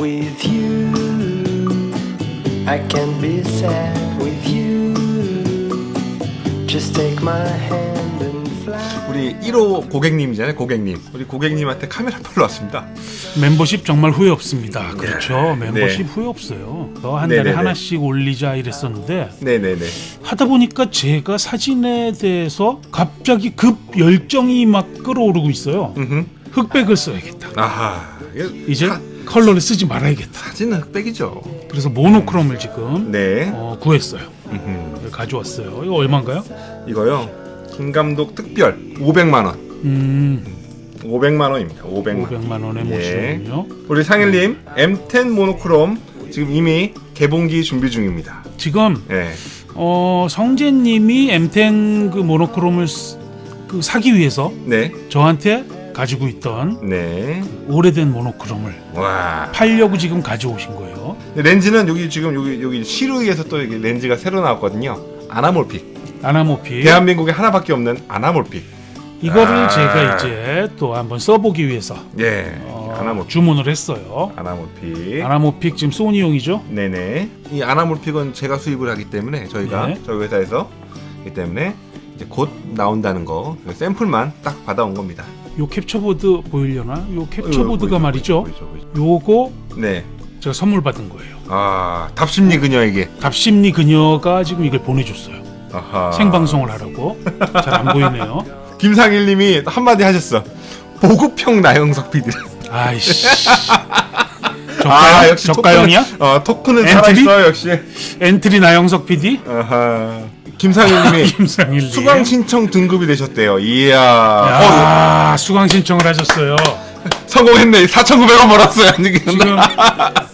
with you. I can be sad with you. Just take my hand and fly. 우리 1호 고객님이잖아요, 고객님. 우리 고객님한테 카메라 팔러 왔습니다. 멤버십 정말 후회 없습니다. 그렇죠. 네. 멤버십 후회 없어요. 어, 한 네네네. 달에 하나씩 올리자 이랬었는데 네네네. 하다 보니까 제가 사진에 대해서 갑자기 급 열정이 막 끌어오르고 있어요. 음흠. 흑백을 써야겠다. 아하. 이제 사, 컬러를 쓰지 말아야겠다. 사진은 흑백이죠. 그래서 모노크롬을 지금 네. 어, 구했어요. 음흠. 가져왔어요. 이거 얼마인가요? 이거요. 김 감독 특별 500만 원. 음, 500만 원입니다. 500만. 500만 원의 예. 모시군요. 우리 상일님 M10 모노크롬 지금 이미 개봉기 준비 중입니다. 지금 예. 어, 성재님이 M10 그 모노크롬을 쓰- 그 사기 위해서 네. 저한테 가지고 있던 네. 오래된 모노크롬을 와. 팔려고 지금 가져오신 거예요. 렌즈는 여기 지금 여기 여기 시루이에서 또 여기 렌즈가 새로 나왔거든요. 아나몰픽. 아나모피 대한민국에 하나밖에 없는 아나몰픽. 이거를 아. 제가 이제 또 한번 써보기 위해서 예. 어. 주문을 했어요. 아나몰픽. 아나모픽 지금 소니용이죠? 네네. 이 아나몰픽은 제가 수입을 하기 때문에 저희가 네. 저희 회사에서 이 때문에 이제 곧 나온다는 거 샘플만 딱 받아온 겁니다. 요 캡처보드 보이려나? 요 캡처보드가 보이죠, 말이죠. 보이죠, 보이죠. 요거 네. 제가 선물 받은 거예요. 아 답심리 그녀에게. 답심리 그녀가 지금 이걸 보내줬어요. 아하. 생방송을 하라고. 잘 안 보이네요. 김상일님이 한마디 하셨어. 보급형 나영석 PD. 아이씨. 아 저가형? 역시 저가형이야? 토크는, 어 토크는 엔트리? 살아있어 역시. 엔트리 나영석 PD? 아하. 김상일님이 김상일 수강 신청 등급이 되셨대요. 이야. 어, 야, 수강 신청을 하셨어요. 성공했네. 4,900원 벌었어요. 지금. 지금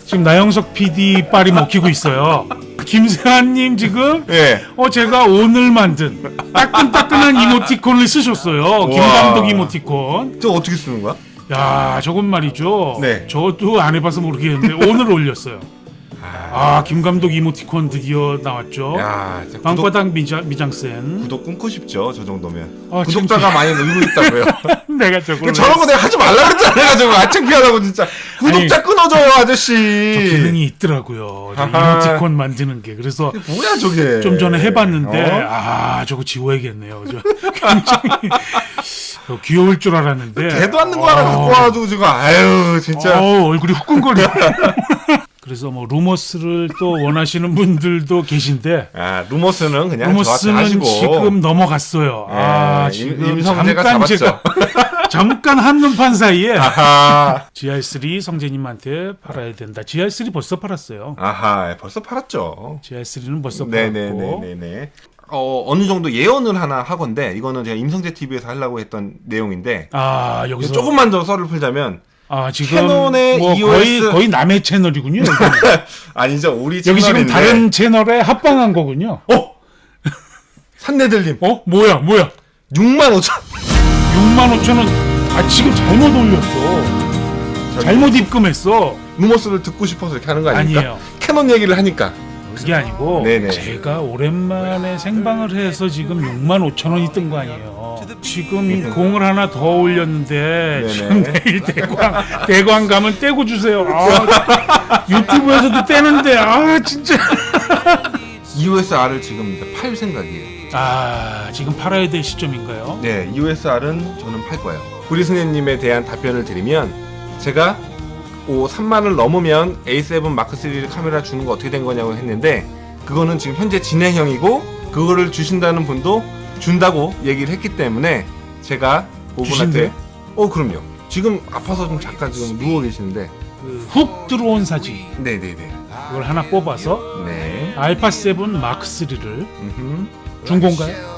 지금 나영석 PD 빨이 먹히고 있어요. 김세환님 지금 예. 어 제가 오늘 만든 따끈따끈한 이모티콘을 쓰셨어요. 김 우와. 감독 이모티콘. 저 어떻게 쓰는 거야? 야, 저건 말이죠. 네. 저도 안 해봐서 모르겠는데 오늘 올렸어요. 아, 김 감독 이모티콘 드디어 나왔죠. 야, 진짜 구독, 방바닥 미장, 미장센. 구독 끊고 싶죠. 저 정도면. 아, 구독자가 많이 늘고 있다고요. 내가 저걸 저런 거 내가 하지 말라 그랬잖아. 가지고 아 창피하다고 진짜. 구독자 끊어줘요, 아저씨. 기능이 있더라고요. 저 아하. 이모티콘 만드는 게. 그래서 뭐야 저게? 좀 전에 해봤는데 어? 아 저거 지워야겠네요. 저 굉장히 어, 귀여울 줄 알았는데 대도 않는 거 하나 갖고 와가지고 지금 아유 진짜. 어, 얼굴이 후끈거려. 그래서 뭐 루머스를 또 원하시는 분들도 계신데 아 루머스는 그냥 루머스는 하시고. 지금 넘어갔어요. 아 예, 지금 임- 임성재가 잠깐 잡았죠. 제가 잠깐 한눈판 사이에 아하. GR3 성재님한테 팔아야 된다. GR3 벌써 팔았어요. 아하. 벌써 팔았죠. GR3는 벌써 팔았고 네네네네네. 어 어느 정도 예언을 하나 하건데 이거는 제가 임성재 TV에서 하려고 했던 내용인데 아 여기서 조금만 더 썰을 풀자면 아 지금 캐논의 뭐 EOS 거의 거의 남의 채널이군요. 아니죠 우리 여기 지금. 다른 채널에 합방한 거군요. 어 산내들님 어 뭐야 뭐야? 6만 5천 6만 5천 원. 아 지금 잘못 올렸어. 잘못 입금했어. 루머스를 듣고 싶어서 이렇게 하는 거 아닙니까? 아니에요. 캐논 얘기를 하니까 그게 아니고 네네. 제가 오랜만에 생방을 해서 지금 6만 5천 원이 뜬 거 아니에요. 지금 이 공을 하나 더 올렸는데. 지금 내일 대광 대광 가면 떼고 주세요. 아, 유튜브에서도 떼는데 아 진짜. EOSR을 지금 이제 팔 생각이에요. 아 지금 팔아야 될 시점인가요? 네, EOSR은 저는 팔 거예요. 브리스네님에 대한 답변을 드리면 제가 오 3만을 넘으면 A7 마크 3 카메라 주는 거 어떻게 된 거냐고 했는데 그거는 지금 현재 진행형이고 그거를 주신다는 분도 준다고 얘기를 했기 때문에 제가 그분한테 주신대요? 어 그럼요. 지금 아파서 좀 잠깐 지금 누워 계시는데 그훅 들어온 사진 네네네 그걸 하나 뽑아서 네. 알파 7 마크 3를 음흠. 중고인가요?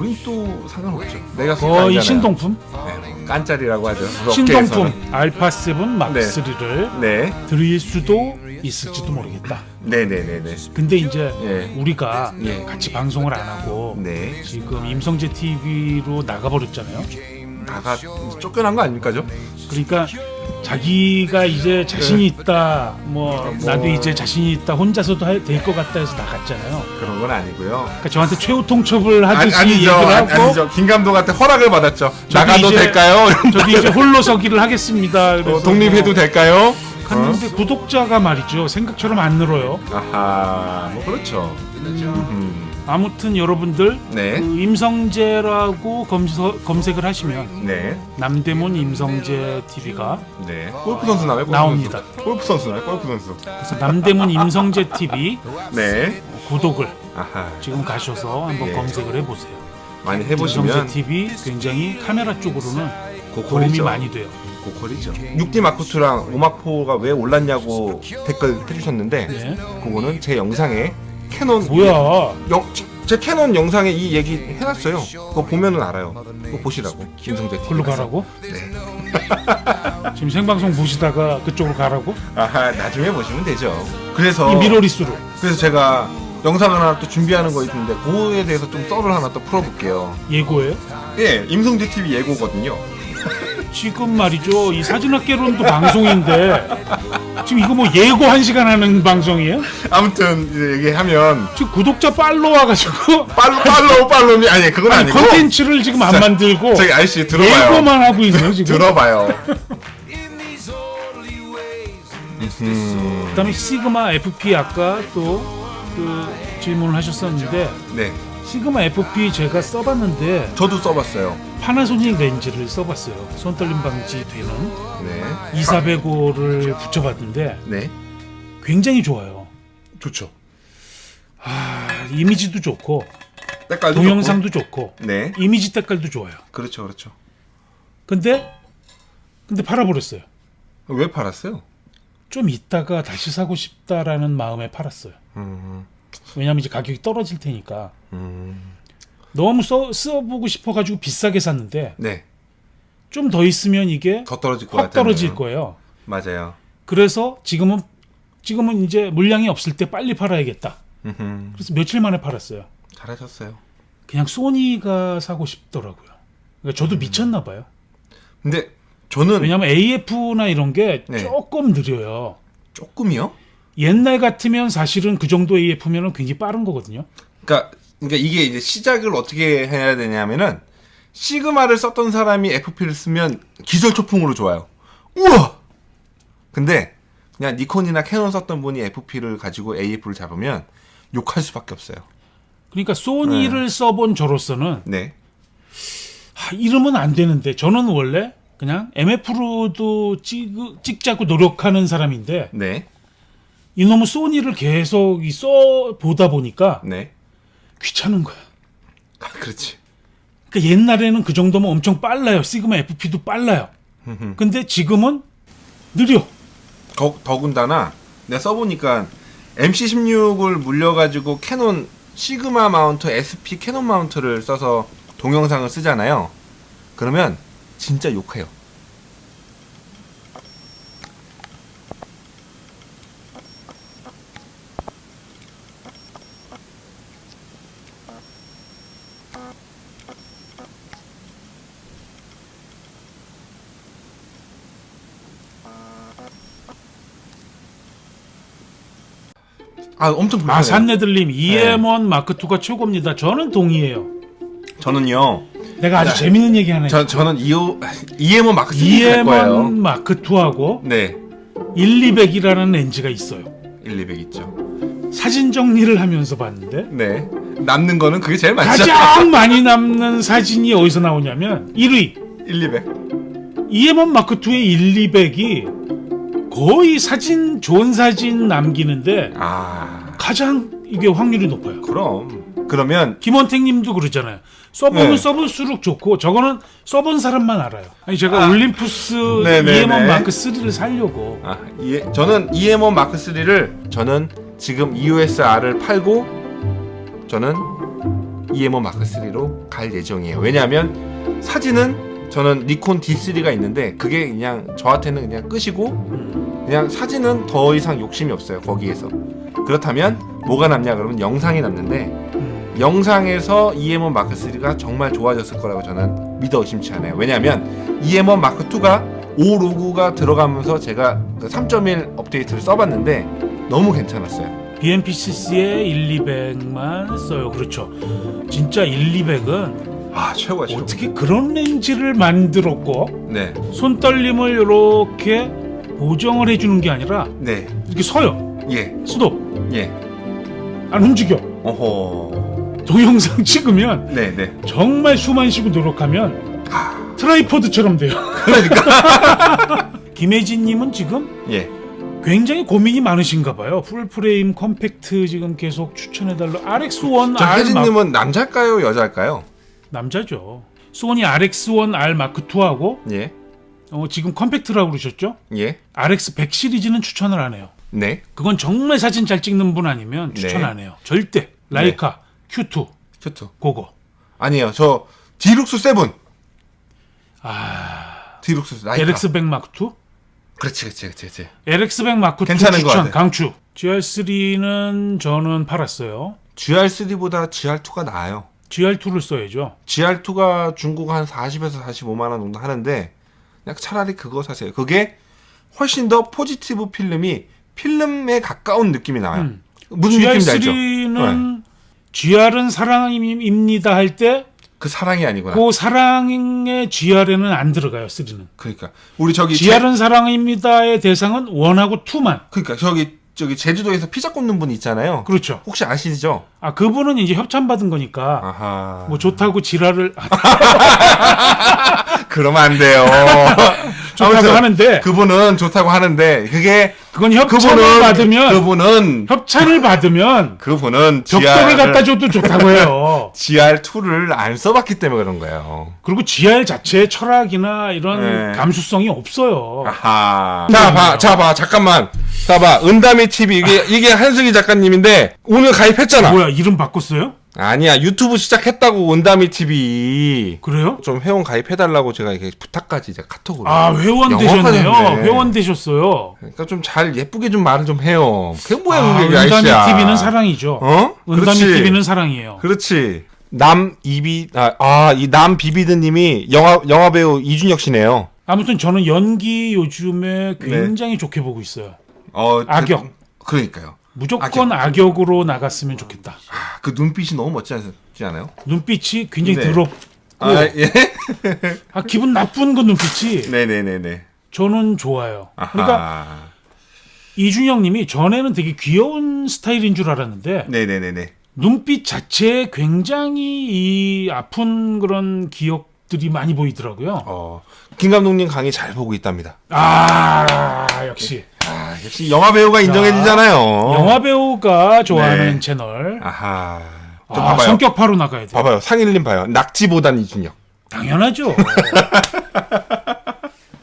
우린 또 상관없죠. 내가 거의 않잖아요. 신동품 네, 깐짜리라고 하죠. 신동품 업계에서는. 알파 7 마크 네. 3를 네, 드릴 수도 있을지도 모르겠다. 네 네 네 네. 근데 이제 예. 우리가 예. 같이 방송을 안 하고 네. 지금 임성재 TV로 나가버렸잖아요. 나가 쫓겨난 거 아닙니까, 죠? 그러니까 자기가 이제 자신이 있다, 뭐, 뭐. 나도 이제 자신이 있다, 혼자서도 될 것 같다 해서 나갔잖아요. 그런 건 아니고요. 그러니까 저한테 최후 통첩을 아니, 하듯이 아니 죠, 얘기를 아니, 하고 아니 죠. 김 감독한테 허락을 받았죠. 나가도 이제- 될까요? 저도 이제 홀로 서기를 하겠습니다. 그래서 어, 독립해도 뭐 될까요? 갔는데 구독자가 말이죠 생각처럼 안 늘어요. 아하, 뭐 그렇죠. 음, 아무튼 여러분들 네, 그 임성재라고 검서, 검색을 하시면 네, 남대문 임성재 TV가 네. 골프 선수 나와요? 골프 나옵니다. 선수. 골프 선수나요? 골프 선수. 그래서 남대문 임성재 TV 네. 구독을 아하, 지금 가셔서 한번 예. 검색을 해보세요. 많이 임성재 해보시면 TV 굉장히 카메라 쪽으로는 도움이 고퀄이죠. 많이 돼요. 고퀄이죠. 6D 마크2랑 5마포가 왜 올랐냐고 댓글 해주셨는데 네. 그거는 제 영상에 캐논 뭐야? 영, 제 캐논 영상에 이 얘기 해놨어요. 그거 보면은 알아요. 그거 보시라고. 김성재 TV. 글로 가라고? 네. 지금 생방송 보시다가 그쪽으로 가라고? 아하, 나중에 보시면 되죠. 그래서 이 미러리스로. 그래서 제가 영상 하나 또 준비하는 거 있는데 그거에 대해서 좀 썰을 하나 또 풀어볼게요. 예고예요? 예, 임성재 TV 예고거든요. 지금 말이죠. 이 사진학개론도 방송인데 지금 이거 뭐 예고 한 시간 하는 방송이에요? 아무튼 이제 얘기하면 지금 구독자 팔로우 와가지고 팔로 팔로우 팔로우미 아니 그건 아니, 아니 고 컨텐츠를 지금 안 만들고 저기 아저씨 들어봐요. 예고만 하고 있네요 지금. 들어봐요. 그다음에 시그마 FP 아까 또 그 질문을 하셨었는데 네, 시그마 FP 제가 써봤는데 저도 써봤어요. 파나소닉 렌즈를 써봤어요. 손떨림 방지 되는 네, 2405를 붙여봤는데 네, 굉장히 좋아요. 좋죠. 아, 이미지도 좋고 때깔도 동영상도 좋고 좋고. 네, 이미지 색깔도 좋아요. 그렇죠, 그렇죠. 근데 근데 팔아버렸어요. 왜 팔았어요? 좀 있다가 다시 사고 싶다라는 마음에 팔았어요. 음, 왜냐면 이제 가격이 떨어질 테니까 음, 너무 써, 써보고 싶어가지고 비싸게 샀는데 네, 좀 더 있으면 이게 더 떨어질 것 확. 떨어질 거예요. 맞아요. 그래서 지금은 지금은 이제 물량이 없을 때 빨리 팔아야겠다. 음흠, 그래서 며칠 만에 팔았어요. 잘하셨어요. 그냥 소니가 사고 싶더라고요. 그러니까 저도 미쳤나 봐요. 근데 저는 왜냐면 AF나 이런 게 네. 조금 느려요. 조금이요. 옛날 같으면 사실은 그 정도 AF면은 굉장히 빠른 거거든요. 그러니까, 그러니까 이게 이제 시작을 어떻게 해야 되냐면은 시그마를 썼던 사람이 FP를 쓰면 기절초풍으로 좋아요. 우와! 근데 그냥 니콘이나 캐논 썼던 분이 FP를 가지고 AF를 잡으면 욕할 수밖에 없어요. 그러니까 소니를 써본 저로서는 네. 아, 이러면 안 되는데 저는 원래 그냥 MF로도 찍, 찍자고 노력하는 사람인데 네. 이놈의 소니를 계속 이써 보다 보니까 네. 귀찮은 거야. 아, 그렇지. 그러니까 옛날에는 그 정도면 엄청 빨라요. 시그마 FP도 빨라요. 근데 지금은 느려. 더, 더군다나 내가 써보니까 MC16을 물려가지고 캐논 시그마 마운트 SP 캐논 마운트를 써서 동영상을 쓰잖아요. 그러면 진짜 욕해요. 아 엄청 불편해요. 마산네들님 네. EM1 마크 2가 최고입니다. 저는 동의해요. 저는요. 내가 아주 재밌는 얘기 하나 저. 저는 이오 EMO 마크 3갈 거예요. EM1 마크 2하고 네. 1, 200이라는 렌즈가 있어요. 1, 200 있죠. 사진 정리를 하면서 봤는데 네. 남는 거는 그게 제일 많죠. 가장 많이 남는 사진이 어디서 나오냐면 1위 1, 200. EM1 마크 2의 1, 200이 거의 사진 좋은 사진 남기는데 아, 가장 이게 확률이 높아요. 그럼. 그러면 김원택님도 그러잖아요. 써보면 네. 써볼수록 좋고 저거는 써본 사람만 알아요. 아니 제가 아. 올림푸스 네네네. EM1 마크 3를 살려고 아, 이, 저는 EM1 마크 3를 저는 지금 EOS-R을 팔고 저는 EM1 마크 3로 갈 예정이에요. 왜냐하면 사진은 저는 니콘 D3가 있는데 그게 그냥 저한테는 그냥 끝이고 그냥 사진은 더 이상 욕심이 없어요 거기에서 그렇다면 뭐가 남냐 그러면 영상이 남는데 영상에서 EM1 마크 3가 정말 좋아졌을 거라고 저는 믿어 의심치 않아요. 왜냐하면 EM1 마크 2가 5 로고가 들어가면서 제가 그3.1 업데이트를 써봤는데 너무 괜찮았어요. BMPCC에 1, 200만 써요. 그렇죠. 진짜 1, 200은 아 최고가 어떻게 그런 렌즈를 만들었고 네. 손떨림을 이렇게 고정을 해주는 게 아니라 네. 이렇게 서요. 예. 스톱. 예. 안 움직여. 어허. 동영상 찍으면 네, 네. 정말 숨만 쉬고 노력하면 트라이포드처럼 돼요. 그러니까. 김혜진님은 지금 예. 굉장히 고민이 많으신가 봐요. 풀프레임 컴팩트 지금 계속 추천해달라. RX1 저 R 마... 혜진님은 남자일까요, 여자일까요? 남자죠. 소니 RX1 R 마크 2하고 예. 어, 지금 컴팩트라고 그러셨죠? 예. RX 100 시리즈는 추천을 안 해요. 네. 그건 정말 사진 잘 찍는 분 아니면 추천 네. 안 해요. 절대. 라이카 Q2 좋죠. 그거. 아니에요. 저 디룩스 7. 아, 디룩스 라이카. LX 100 마크 2? 그렇지, 그렇지, 그렇지, 그렇지. LX 100 마크 2 괜찮은 것 추천 같아. 강추. GR3는 저는 팔았어요. GR3보다 GR2가 나아요. GR2를 써야죠. GR2가 중국 한 40에서 45만 원 정도 하는데 그냥 차라리 그거 사세요. 그게 훨씬 더 포지티브 필름이 필름에 가까운 느낌이 나와요. 음. 무슨 느낌인지 알죠? GR3는 GR은 사랑입니다 할 때그그 사랑이 아니구나. 사랑의 GR에는 안 들어가요. 3는. 그러니까 우리 저기 제, GR은 사랑입니다의 대상은 1하고 2만. 그러니까 저기 저기 제주도에서 피자 꽂는 분 있잖아요. 그렇죠. 혹시 아시죠? 아 그분은 이제 협찬 받은 거니까 아하. 뭐 좋다고 지랄을 아, 그러면 안 돼요. 좋다고 아무튼 하는데 그분은 좋다고 하는데 그게 그건 협찬을 그분은 받으면 그분은 협찬을 받으면 그분은 벽돌을 갖다 줘도 좋다고 해요. GR2를 안 써봤기 때문에 그런 거예요. 그리고 GR 자체의 철학이나 이런 네. 감수성이 없어요. 아하. 자, 봐, 자, 봐, 잠깐만. 자, 봐. 은담이 TV. 이게, 이게 한승희 작가님인데, 오늘 가입했잖아. 뭐야 이름 바꿨어요? 아니야, 유튜브 시작했다고, 은담이 TV. 그래요? 좀 회원 가입해달라고 제가 이렇게 부탁까지 제가 카톡으로. 아 회원. 되셨네요. 회원 되셨어요. 그러니까 좀 잘 예쁘게 좀 말을 좀 해요. 그게 뭐야, 아, 그게 은담이 아이씨야. TV는 사랑이죠. 어? 은담이 그렇지. TV는 사랑이에요. 그렇지. 남 이비 아, 아, 이남 비비드님이 영화 영화 배우 이준혁 씨네요. 아무튼 저는 연기 요즘에 굉장히 좋게 보고 있어요. 어, 악역. 그, 그러니까요. 무조건 악역. 으로 나갔으면 좋겠다. 아, 그 눈빛이 너무 멋지지 않- 않아요? 눈빛이 굉장히 네. 더럽고 아, 예. 아, 기분 나쁜 그 눈빛이 네네네네. 저는 좋아요. 그러니까 이준영님이 전에는 되게 귀여운 스타일인 줄 알았는데 네네네네. 눈빛 자체에 굉장히 이 아픈 그런 기억들이 많이 보이더라고요. 어, 김 감독님 강의 잘 보고 있답니다. 아 역시 아, 역시 영화 배우가 인정해주잖아요. 영화 배우가 좋아하는 어. 네. 채널. 아하. 좀 아, 봐봐요. 성격파로 나가야 돼. 봐봐요. 상일님 봐요. 낙지보단 이준혁. 당연하죠.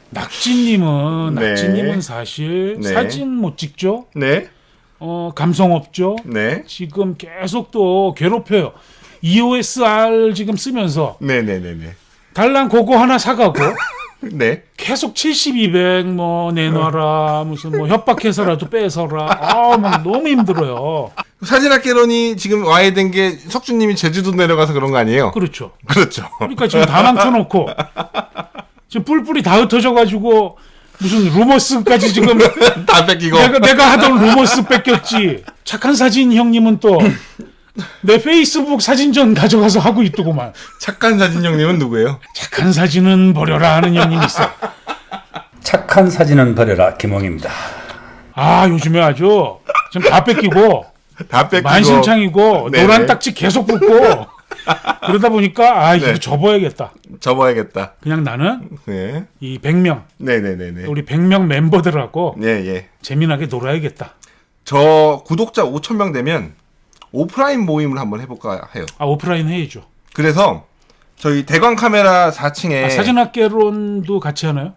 낙지님은 네. 낙지님은 사실 네. 사진 못 찍죠. 네. 어 감성 없죠. 네. 지금 계속 또 괴롭혀요. EOSR 지금 쓰면서 네네네네. 달랑 그거 하나 사가고 네. 계속 70, 200 뭐 내놔라 무슨 뭐 협박해서라도 뺏어라 아막 너무 힘들어요. 사진학 개론이 지금 와야 된 게 석준님이 제주도 내려가서 그런 거 아니에요? 그렇죠. 그렇죠. 그러니까 지금 다 망쳐놓고 지금 뿔뿔이 다 흩어져가지고 무슨 루머스까지 지금 다 뺏기고. 내가 내가 하던 루머스 뺏겼지. 착한 사진 형님은 또 내 페이스북 사진전 가져가서 하고 있더구만. 착한 사진 형님은 누구예요? 착한 사진은 버려라 하는 형님 있어. 착한 사진은 버려라 김홍입니다. 아 요즘에 아주 지금 다 뺏기고 다 뺏기고. 만신창이고 네네. 노란 딱지 계속 붙고 그러다 보니까 아 이거 네. 접어야겠다. 접어야겠다. 그냥 나는 네. 이 100명 네네네네. 우리 100명 멤버들하고 예, 예. 재미나게 놀아야겠다. 저 구독자 5,000명 되면 오프라인 모임을 한번 해볼까 해요. 아 오프라인 해야죠. 그래서 저희 대광 카메라 4층에 아, 사진학개론도 같이 하나요?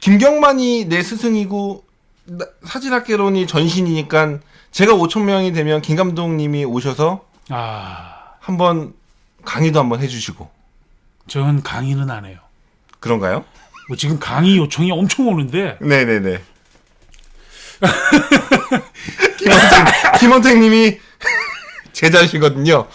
김경만이 내 스승이고 나- 사진학개론이 전신이니까 제가 5,000명이 되면 김 감독님이 오셔서 아 한번 강의도 한번 해주시고 저는 강의는 안 해요. 그런가요? 뭐 지금 강의 요청이 엄청 오는데 네네네. 김원택, 김원택님이 제자시거든요.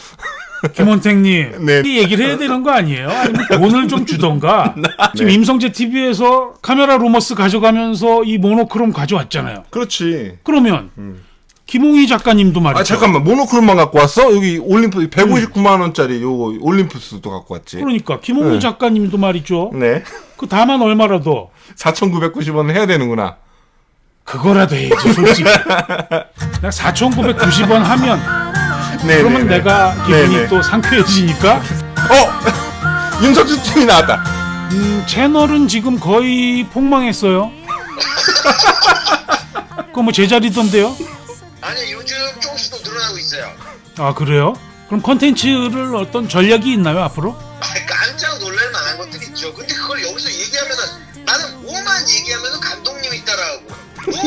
김원택님 네. 이 얘기를 해야 되는 거 아니에요? 아니면 돈을 좀 주던가. 네. 지금 임성재 TV에서 카메라 로머스 가져가면서 이 모노크롬 가져왔잖아요. 그렇지. 그러면 음. 김홍희 작가님도 말이죠. 아 잠깐만 모노크롬만 갖고 왔어? 여기 올림푸스 159만 원짜리 요거 올림푸스도 갖고 왔지. 그러니까 김홍희 네. 작가님도 말이죠. 네. 그 다만 얼마라도 4,990원 해야 되는구나. 그거라도 해야지 솔직히. 내가 4,990원 하면 네. 그러면 네, 내가 네. 기분이 네, 네. 또 상쾌해지니까 어 윤석주 팀이 나왔다. 음, 채널은 지금 거의 폭망했어요. 그거 뭐 제자리던데요? 아니 요즘 조금씩 더 늘어나고 있어요. 아 그래요? 그럼 컨텐츠를 어떤 전략이 있나요 앞으로?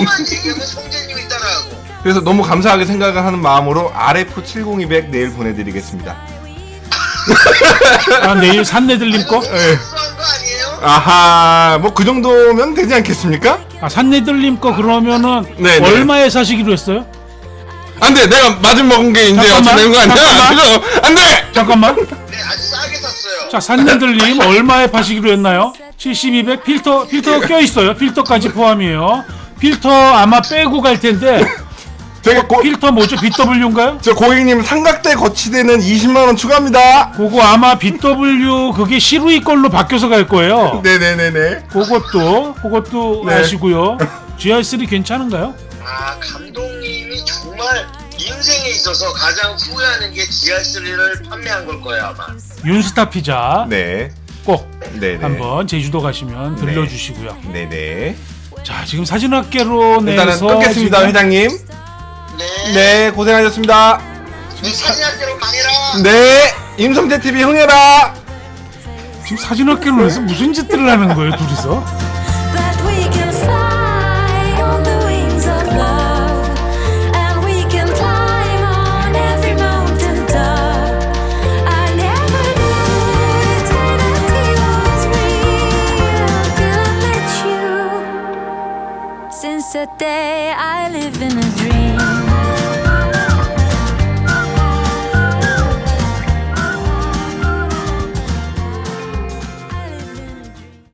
뭐만 얘기하면 성재님이 따라하고 그래서 너무 감사하게 생각을 하는 마음으로 RF70200 내일 보내드리겠습니다. 아 내일 산내들림 거? 수한 거 아니에요? 아하, 뭐 그 정도면 되지 않겠습니까? 아 산내들림 거 그러면은 네, 네. 얼마에 사시기로 했어요? 안 돼, 내가 맞은 먹은 게 이제 잠깐만, 되는 거 아니야? 잠깐만. 그죠? 안 돼! 잠깐만. 네 아주 싸게 샀어요. 자 산내들림 얼마에 파시기로 했나요? 7200 필터 필터 껴 있어요. 필터까지 포함이에요. 필터 아마 빼고 갈 텐데 제가 고, 필터 뭐죠? BW인가요? 저 고객님 삼각대 거치대는 20만 원 추가합니다. 그거 아마 BW 그게 시루이 걸로 바뀌어서 갈 거예요. 네네네네. 그것도 그것도 네. 아시고요. GR3 괜찮은가요? 아 감독님이 정말 인생에 있어서 가장 후회하는 게 GR3를 판매한 걸 거예요 아마. 윤스타 피자 네. 꼭 네네. 한번 제주도 가시면 들려주시고요. 네네. 자 지금 사진학계로 일단은 내서 끊겠습니다, 지금 회장님. 네. 네, 고생하셨습니다. 네, 사진학교로 망해라. 네, 임성재 TV 흥해라. 지금 사진학계로 내서 무슨 짓들을 하는 거예요 둘이서? Day, I live in a dream.